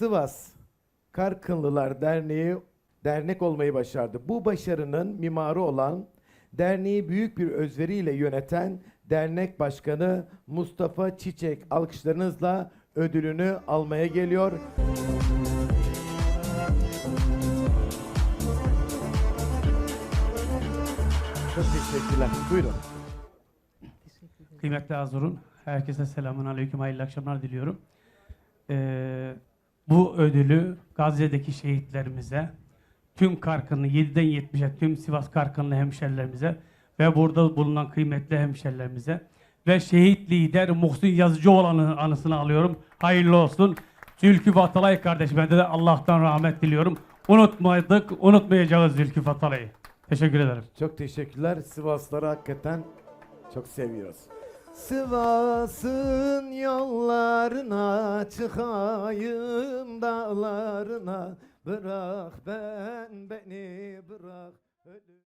Sivas Karkınlılar Derneği dernek olmayı başardı. Bu başarının mimarı olan derneği büyük bir özveriyle yöneten dernek başkanı Mustafa Çiçek alkışlarınızla ödülünü almaya geliyor. Çok teşekkürler. Buyurun. Kıymetli Azur'un herkese selamun aleyküm, hayırlı akşamlar diliyorum. Ee, bu ödülü Gazze'deki şehitlerimize, tüm Karkınlı, 7'den 70'e tüm Sivas Karkınlı hemşerilerimize ve burada bulunan kıymetli hemşerilerimize ve şehit lider Muhsin Yazıcıoğlan'ın anısını alıyorum. Hayırlı olsun. Zülkü Fatalay kardeşime de Allah'tan rahmet diliyorum. Unutmadık, unutmayacağız Zülkü Fatalay'ı. Teşekkür ederim. Çok teşekkürler. Sivasları hakikaten çok seviyoruz. Sivas'ın yollarına çıkayım dağlarına bırak ben beni bırak ölüm.